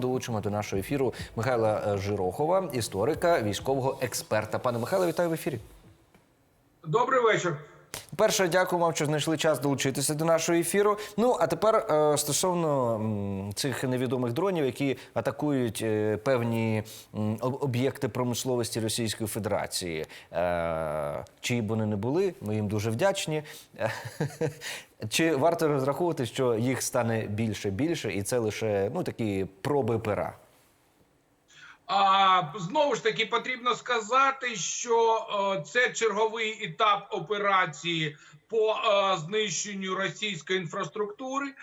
Долучимо до нашого ефіру Михайла е, Жирохова, історика, військового експерта. Пане Михайло, вітаю в ефірі. Добрий вечір. Перше, дякую вам, що знайшли час долучитися до нашого ефіру. Ну а тепер е, стосовно цих невідомих дронів, які атакують е, певні об'єкти промисловості Російської Федерації. Е, чиї б вони не були, ми їм дуже вдячні. Чи варто розраховувати, що їх стане більше більше, і це лише ну такі проби пера? А знову ж таки потрібно сказати, що е, це черговий етап операції по е, знищенню російської інфраструктури. Е,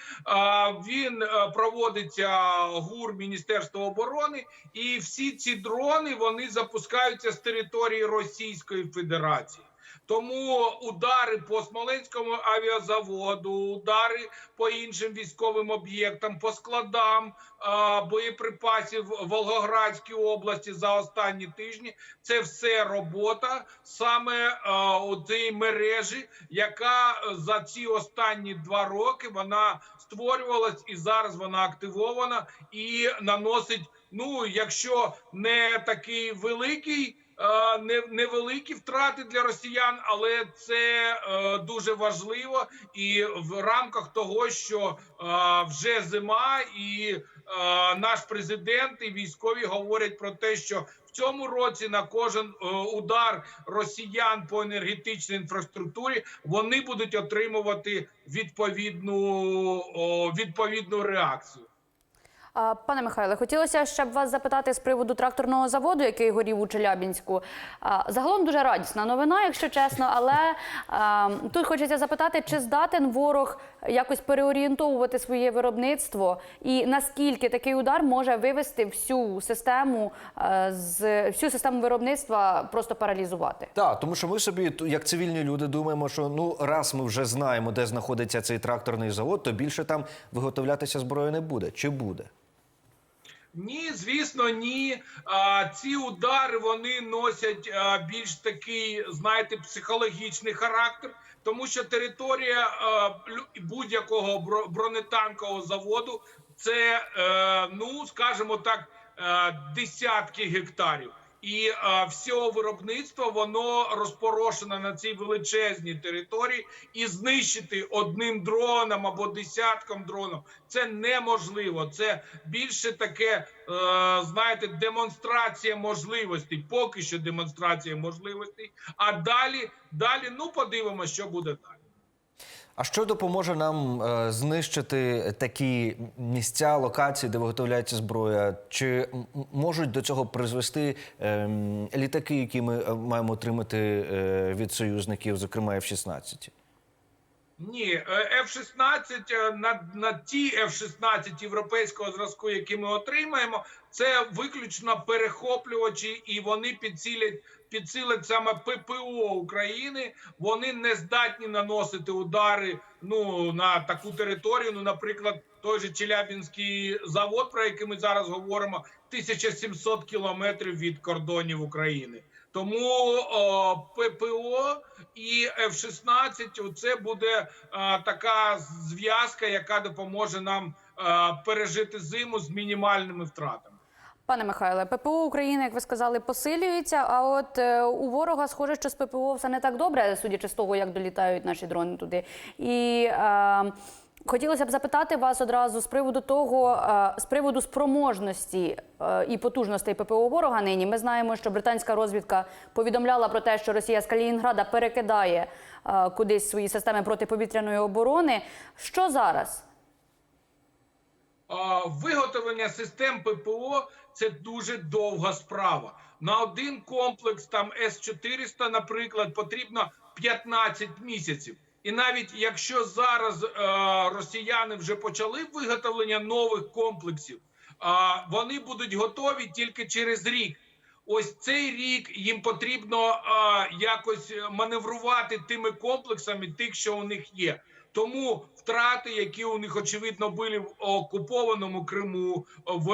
він проводиться ГУР Міністерства оборони, і всі ці дрони вони запускаються з території Російської Федерації. Тому удари по Смоленському авіазаводу, удари по іншим військовим об'єктам, по складам а, боєприпасів Волгоградській області за останні тижні. Це все робота саме у цієї мережі, яка за ці останні два роки вона створювалась і зараз вона активована і наносить. Ну, якщо не такий великий. Е, не- Невеликі втрати для росіян, але це е, дуже важливо і в рамках того, що е, вже зима, і наш президент і військові говорять про те, що в цьому році на кожен удар росіян по енергетичній інфраструктурі вони будуть отримувати відповідну відповідну реакцію. Пане Михайле, хотілося ще б вас запитати з приводу тракторного заводу, який горів у Челябінську. Загалом дуже радісна новина, якщо чесно, але тут хочеться запитати, чи здатен ворог якось переорієнтовувати своє виробництво, і наскільки такий удар може вивести всю систему з всю систему виробництва, просто паралізувати? Так, тому що ми собі, як цивільні люди, думаємо, що ну раз ми вже знаємо, де знаходиться цей тракторний завод, то більше там виготовлятися зброї не буде. Чи буде? Ні, звісно, ні. А, ці удари вони носять а, більш такий, знаєте, психологічний характер, тому що територія будь-якого бро- бронетанкового заводу це, а, ну скажімо так, а, десятки гектарів. І е, всього виробництва воно розпорошено на цій величезній території, і знищити одним дроном або десятком дронів це неможливо. Це більше таке, е, знаєте, демонстрація можливостей. Поки що демонстрація можливостей. А далі, далі, ну подивимося, що буде далі. А що допоможе нам е, знищити такі місця, локації, де виготовляється зброя? Чи можуть до цього призвести ем, літаки, які ми е, маємо отримати е, від союзників, зокрема F-16? Ні, е, F-16, е, на, на ті F-16 європейського зразку, які ми отримаємо, це виключно перехоплювачі, і вони підцілять, саме ППО України. Вони не здатні наносити удари ну, на таку територію. Ну, наприклад, той же Челябінський завод, про який ми зараз говоримо, 1700 кілометрів від кордонів України. Тому о, ППО і F-16 це буде е, така зв'язка, яка допоможе нам е, пережити зиму з мінімальними втратами. Пане Михайле, ППО України, як ви сказали, посилюється. А от е, у ворога схоже, що з ППО все не так добре, судячи з того, як долітають наші дрони туди. І е, хотілося б запитати вас одразу з приводу того, е, з приводу спроможності е, і потужностей ППО ворога нині. Ми знаємо, що британська розвідка повідомляла про те, що Росія з Калінінграда перекидає е, кудись свої системи протиповітряної оборони. Що зараз? Виготовлення систем ППО це дуже довга справа. На один комплекс там С-400, наприклад, потрібно 15 місяців. І навіть якщо зараз е, росіяни вже почали виготовлення нових комплексів, а вони будуть готові тільки через рік. Ось цей рік їм потрібно а, якось маневрувати тими комплексами, тих, що у них є. Тому втрати, які у них очевидно були в окупованому Криму, в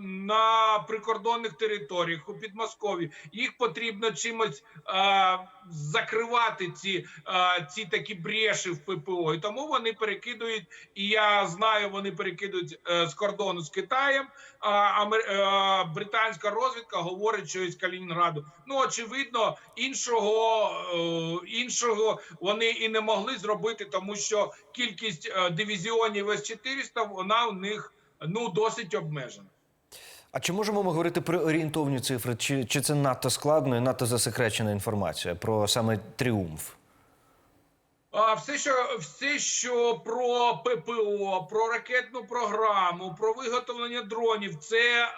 на прикордонних територіях у Підмосков'ї, їх потрібно чимось е, закривати ці, е, ці такі бреші в ППО. І тому вони перекидують, і я знаю, вони перекидують е, з кордону з Китаєм. А е, британська розвідка говорить, що із Калінінграду. Ну очевидно, іншого іншого вони і не могли зробити, тому що кількість дивізіонів С-400, вона у них ну досить обмежена. А чи можемо ми говорити про орієнтовні цифри? Чи, чи це надто складно і надто засекречена інформація про саме тріумф? Все, що все, що про ППО, про ракетну програму, про виготовлення дронів, це е,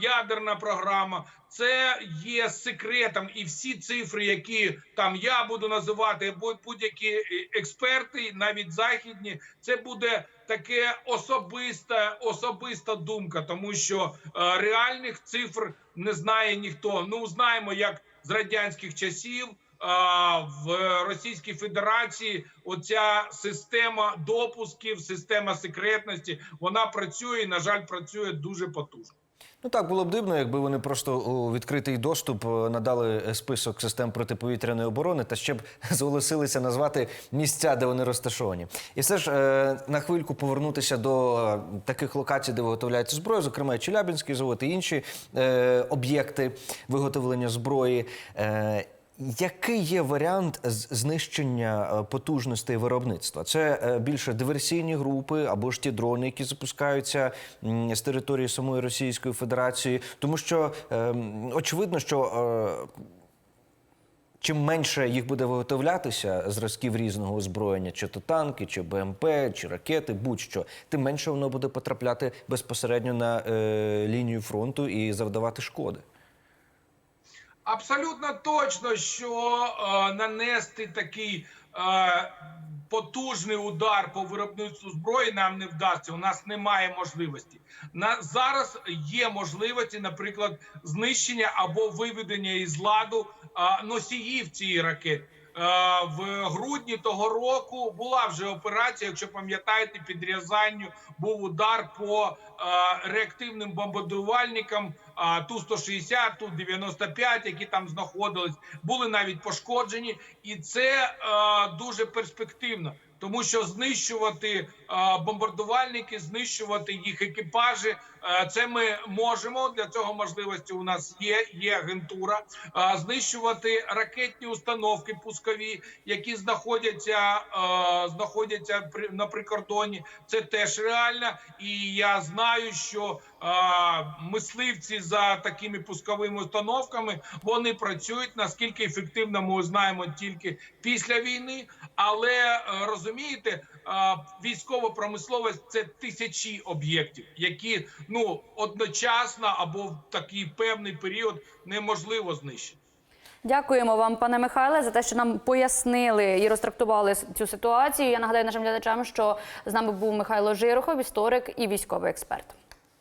ядерна програма, це є секретом, і всі цифри, які там я буду називати, будь-які експерти, навіть західні, це буде таке особиста, особиста думка, тому що е, реальних цифр не знає ніхто. Ну знаємо, як з радянських часів. А, в Російській Федерації оця система допусків, система секретності, вона працює і, на жаль, працює дуже потужно. Ну так було б дивно, якби вони просто у відкритий доступ е, надали список систем протиповітряної оборони та ще б зголосилися назвати місця, де вони розташовані. І все ж е, на хвильку повернутися до е, таких локацій, де виготовляється зброя, зокрема і Челябінський завод і інші е, об'єкти виготовлення зброї. Е, який є варіант знищення е, потужностей виробництва? Це е, більше диверсійні групи або ж ті дрони, які запускаються з території самої Російської Федерації, тому що е, очевидно, що чим менше їх буде виготовлятися зразків різного озброєння, чи то танки, чи БМП, чи ракети, будь-що, тим менше воно буде потрапляти безпосередньо на лінію фронту і завдавати шкоди. Абсолютно точно, що е, нанести такий е, потужний удар по виробництву зброї нам не вдасться. У нас немає можливості. На зараз є можливості, наприклад, знищення або виведення із ладу е, носіїв цієї ракети. Е, В грудні того року була вже операція. Якщо пам'ятаєте, під Рязанню був удар по е, реактивним бомбардувальникам а, Ту-160, Ту-95, які там знаходились, були навіть пошкоджені, і це е, дуже перспективно. Тому що знищувати бомбардувальники, знищувати їх екіпажі, це ми можемо. Для цього можливості у нас є. Є агентура. Знищувати ракетні установки пускові, які знаходяться, знаходяться на прикордоні. Це теж реально. І я знаю, що мисливці за такими пусковими установками вони працюють. Наскільки ефективно ми знаємо тільки після війни, але е, розумієте, е, військова промисловість це тисячі об'єктів, які ну одночасно або в такий певний період неможливо знищити. Дякуємо вам, пане Михайле, за те, що нам пояснили і розтрактували цю ситуацію. Я нагадаю нашим глядачам, що з нами був Михайло Жирохов, історик і військовий експерт.